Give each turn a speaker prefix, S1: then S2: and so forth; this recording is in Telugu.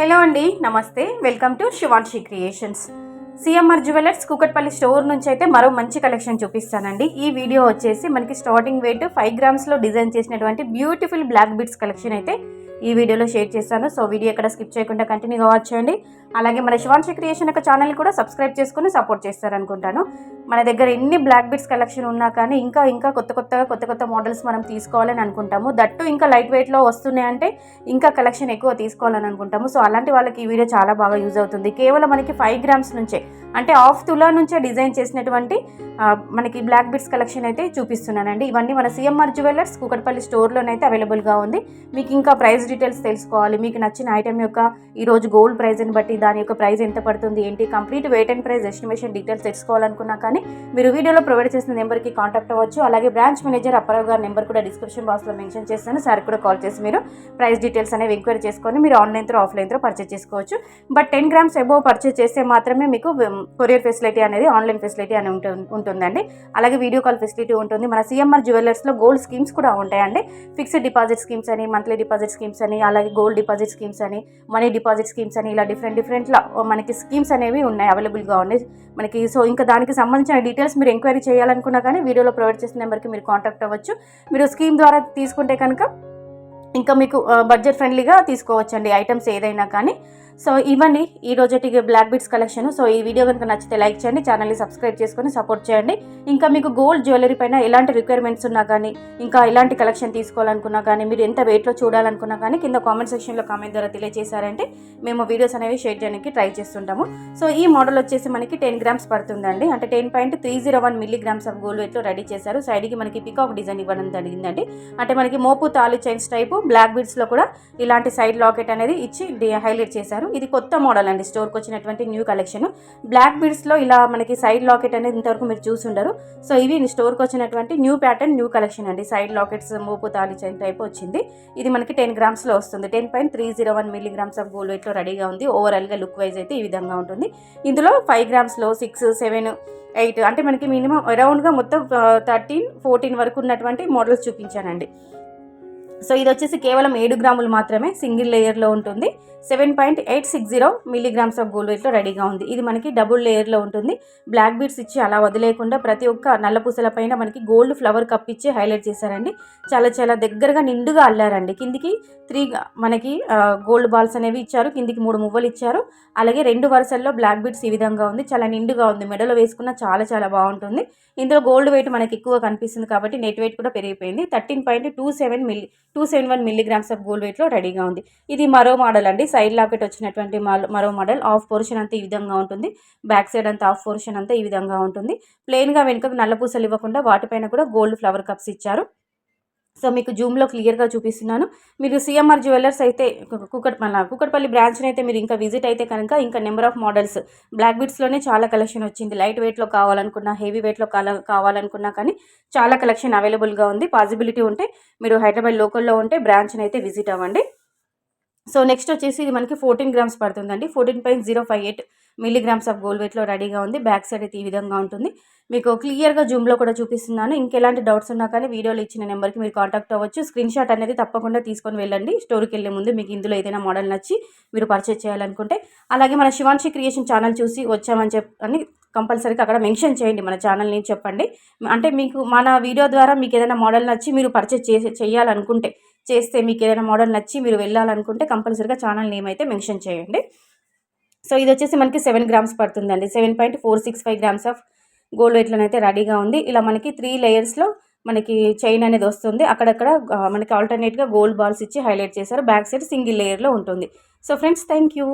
S1: హలో అండి నమస్తే. Welcome to Shivanshi creations. CMR jewellers Kukatpally store నుంచి అయితే మరో మంచి కలెక్షన్ చూపిస్తానండి. ఈ వీడియో వచ్చేసి మనకి స్టార్టింగ్ వెయిట్ ఫైవ్ గ్రామ్స్లో డిజైన్ చేసినటువంటి బ్యూటిఫుల్ బ్లాక్ బీడ్స్ కలెక్షన్ అయితే ఈ వీడియోలో షేర్ చేస్తాను. సో వీడియో ఎక్కడ స్కిప్ చేయకుండా కంటిన్యూగా వాచ్ చేయండి అలాగే మన శివాన్షి క్రియేషన్ యొక్క ఛానల్ కూడా సబ్స్క్రైబ్ చేసుకుని సపోర్ట్ చేస్తారనుకుంటాను. మన దగ్గర ఎన్ని బ్లాక్ బిట్స్ కలెక్షన్ ఉన్నా కానీ ఇంకా ఇంకా కొత్త కొత్తగా కొత్త కొత్త మోడల్స్ మనం తీసుకోవాలని అనుకుంటాము. దట్టు ఇంకా లైట్ వెయిట్లో వస్తున్నాయంటే ఇంకా కలెక్షన్ ఎక్కువ తీసుకోవాలని అనుకుంటాము. సో అలాంటి వాళ్ళకి ఈ వీడియో చాలా బాగా యూజ్ అవుతుంది. కేవలం మనకి ఫైవ్ గ్రామ్స్ నుంచే అంటే హాఫ్ తులా నుంచే డిజైన్ చేసినటువంటి మనకి బ్లాక్ బిట్స్ కలెక్షన్ అయితే చూపిస్తున్నానండి. ఇవన్నీ మన సిఎంఆర్ జ్యువెలర్స్ కూకట్పల్లి స్టోర్లోనైతే అవైలబుల్గా ఉంది. మీకు ఇంకా ప్రైస్ డీటెయిల్స్ తెలుసుకోవాలి. మీకు నచ్చిన ఐటెం యొక్క ఈరోజు గోల్డ్ ప్రైజ్ని బట్టి దాని యొక్క ప్రైస్ ఎంత పడుతుంది ఏంటి? Complete weight and price estimation details తెలుసుకోవాలనుకున్నా కానీ మీరు వీడియోలో ప్రొవైడ్ చేసిన నెంబర్కి కాంటాక్ట్ అవ్వచ్చు. అలాగే బ్రాంచ్ మేనేజర్ అప్పారావు గారి నెంబర్ కూడా డిస్క్రిప్షన్ బాక్స్లో మెన్షన్ చేస్తాను సార్ కూడా కాల్ చేసి మీరు ప్రైస్ డీటెయిల్స్ అనేవి ఎంక్వైరీ చేసుకొని మీరు online through offline through purchase చేసుకోవచ్చు. But ten grams above purchase చేస్తే మాత్రమే మీకు కొరియర్ ఫెసిలిటీ అనేది ఆన్లైన్ ఫెసిలిటీ అని ఉంటుంది ఉంటుందండి. అలాగే వీడియో కాల్ ఫెసిలిటీ ఉంటుంది. మన సిఎంఆర్ జ్యువెలర్స్లో గోల్డ్ స్కీమ్స్ కూడా ఉంటాయండి. ఫిక్స్డ్ డిపాజిట్ స్కీమ్స్ అని మంత్లీ డిపాజిట్ స్కీమ్స్ అని అలాగే గోల్డ్ డిపాజిట్ స్కీమ్స్ అని మనీ డిపాజిట్ స్కీమ్స్ అని ఇలా డిఫరెంట్ డిఫరెంట్లా మనకి స్కీమ్స్ అనేవి ఉన్నాయి అవైలబుల్గా ఉన్నాయి. మనకి సో ఇంకా దానికి సంబంధించిన డీటెయిల్స్ మీరు ఎంక్వైరీ చేయాలనుకున్నా కానీ వీడియోలో ప్రొవైడ్ చేసిన నెంబర్కి మీరు కాంటాక్ట్ అవ్వచ్చు. మీరు స్కీమ్ ద్వారా తీసుకుంటే కనుక ఇంకా మీకు బడ్జెట్ ఫ్రెండ్లీగా తీసుకోవచ్చండి ఐటమ్స్ ఏదైనా కానీ. సో ఇవన్నీ ఈ రోజటి బ్లాక్ బీట్స్ కలెక్షన్ సో ఈ వీడియో కనుక నచ్చితే లైక్ చేయండి ఛానల్ని సబ్స్క్రైబ్ చేసుకొని సపోర్ట్ చేయండి. ఇంకా మీకు గోల్డ్ జ్యువెలరీ పైన ఎలాంటి రిక్వైర్మెంట్స్ ఉన్నా కానీ ఇంకా ఎలాంటి కలెక్షన్ తీసుకోవాలనుకున్నా కానీ మీరు ఎంత వెయిట్లో చూడాలనుకున్నా కానీ కింద కామెంట్ సెక్షన్లో కామెంట్ ద్వారా తెలియజేశారంటే మేము వీడియోస్ అనేవి షేర్ చేయడానికి ట్రై చేస్తుంటాము. సో ఈ మోడల్ వచ్చేసి మనకి టెన్ గ్రామ్స్ పడుతుందండి. అంటే ten point three zero one milligrams of gold వెయిట్లో రెడీ చేశారు. సైడ్కి మనకి పికాక్ డిజైన్ ఇవ్వడం జరిగిందండి. అంటే మనకి మోపు తాలు చైన్స్ టైపు బ్లాక్ బీడ్స్లో కూడా ఇలాంటి సైడ్ లాకెట్ అనేది ఇచ్చి హైలైట్ చేశారు. ఇది కొత్త మోడల్ అండి. స్టోర్కి వచ్చినటువంటి న్యూ కలెక్షన్. బ్లాక్ బీడ్స్లో ఇలా మనకి సైడ్ లాకెట్ అనేది ఇంతవరకు మీరు చూసుండరు సో ఇవి స్టోర్కి వచ్చినటువంటి న్యూ ప్యాటర్న్ న్యూ కలెక్షన్ అండి. సైడ్ లాకెట్స్ మోపు తాలి చైన్ టైప్ వచ్చింది. ఇది మనకి టెన్ గ్రామ్స్లో వస్తుంది. Ten point three zero one milli grams of gold వెయిట్లో రెడీగా ఉంది. ఓవరాల్గా లుక్ వైజ్ అయితే ఈ విధంగా ఉంటుంది. ఇందులో ఫైవ్ గ్రామ్స్లో సిక్స్ సెవెన్ ఎయిట్ అంటే మనకి మినిమం అరౌండ్గా మొత్తం థర్టీన్ ఫోర్టీన్ వరకు ఉన్నటువంటి మోడల్స్ చూపించానండి. సో ఇది వచ్చేసి కేవలం ఏడు గ్రాములు మాత్రమే సింగిల్ లేయర్లో ఉంటుంది. Seven point eight six zero milligrams of gold వెయిట్లో రెడీగా ఉంది. ఇది మనకి డబుల్ లేయర్లో ఉంటుంది. బ్లాక్ బీడ్స్ ఇచ్చి అలా వదిలేకుండా ప్రతి ఒక్క నల్ల పైన మనకి గోల్డ్ ఫ్లవర్ కప్ ఇచ్చి హైలైట్ చేశారండి. చాలా చాలా దగ్గరగా నిండుగా అల్లారండి. కిందికి త్రీ మనకి గోల్డ్ బాల్స్ అనేవి ఇచ్చారు. కిందికి మూడు మువ్వలు ఇచ్చారు. అలాగే రెండు వరుసల్లో బ్లాక్ బీడ్స్ ఈ విధంగా ఉంది. చాలా నిండుగా ఉంది. మెడలో వేసుకున్న చాలా చాలా బాగుంటుంది. ఇందులో గోల్డ్ వెయిట్ మనకి ఎక్కువ కనిపిస్తుంది కాబట్టి నెట్ వెయిట్ కూడా పెరిగిపోయింది. Thirteen point two seven milli two seven one milligrams of gold వెయిట్లో రెడీగా ఉంది. ఇది మరో మోడల్ అండి. సైడ్ లాకెట్ వచ్చినటువంటి మరో- మరో మోడల్. ఆఫ్ పోర్షన్ అంతా ఈ విధంగా ఉంటుంది. బ్యాక్ సైడ్ అంతా ఆఫ్ పోర్షన్ అంతా ఈ విధంగా ఉంటుంది. ప్లెయిన్గా వెనుకకు నల్ల పూసలు ఇవ్వకుండా వాటిపైన కూడా గోల్డ్ ఫ్లవర్ కప్స్ ఇచ్చారు. సో మీకు జూమ్లో క్లియర్గా చూపిస్తున్నాను. మీరు సిఎంఆర్ జ్యువెలర్స్ అయితే కు- కుకట్ మన కుకట్పల్లి బ్రాంచ్ని అయితే మీరు ఇంకా విజిట్ అయితే కనుక ఇంకా నెంబర్ ఆఫ్ మోడల్స్ బ్లాక్ బిట్స్లోనే చాలా కలెక్షన్ వచ్చింది. లైట్ వెయిట్లో కావాలనుకున్నా హెవీ వెయిట్లో కాల కావాలనుకున్నా కానీ చాలా కలెక్షన్ అవైలబుల్గా ఉంది. పాసిబిలిటీ ఉంటే మీరు హైదరాబాద్ లోకల్లో ఉంటే బ్రాంచ్ని అయితే విజిట్ అవ్వండి. సో నెక్స్ట్ వచ్చేసి ఇది మనకి ఫోర్టీన్ గ్రామ్స్ పడుతుందండి. Fourteen point zero five eight milligrams of gold వెయిట్లో రెడీగా ఉంది. బ్యాక్ సైడ్ అయితే ఈ విధంగా ఉంటుంది. మీకు క్లియర్గా జూమ్లో కూడా చూపిస్తున్నాను. ఇంకెలాంటి డౌట్స్ ఉన్నా కానీ వీడియోలో ఇచ్చిన నెంబర్కి మీరు కాంటాక్ట్ అవ్వచ్చు. స్క్రీన్ షాట్ అనేది తప్పకుండా తీసుకొని వెళ్ళండి. స్టోర్కి వెళ్ళే ముందు మీకు ఇందులో ఏదైనా మోడల్ నచ్చి మీరు పర్చేస్ చేయాలనుకుంటే. అలాగే మన శివాన్షి క్రియేషన్ ఛానల్ చూసి వచ్చామని చెప్ అని కంపల్సరీగా అక్కడ మెన్షన్ చేయండి. మన ఛానల్ని చెప్పండి. అంటే మీకు మన వీడియో ద్వారా మీకు ఏదైనా మోడల్ నచ్చి మీరు పర్చేజ్ చేసి చేయాలనుకుంటే చేస్తే మీకు ఏదైనా మోడల్ నచ్చి మీరు వెళ్ళాలనుకుంటే కంపల్సరీగా ఛానల్ నేమ్ అయితే మెన్షన్ చేయండి. సో ఇది వచ్చేసి మనకి సెవెన్ గ్రామ్స్ పడుతుందండి. Seven point four six five grams of gold వెయిట్లో రెడీగా ఉంది. ఇలా మనకి త్రీ లేయర్స్లో మనకి చైన్ అనేది వస్తుంది. అక్కడక్కడ మనకి ఆల్టర్నేట్గా గోల్డ్ బాల్స్ ఇచ్చి హైలైట్ చేశారు. బ్యాక్ సైడ్ సింగిల్ లేయర్లో ఉంటుంది. So friends thank you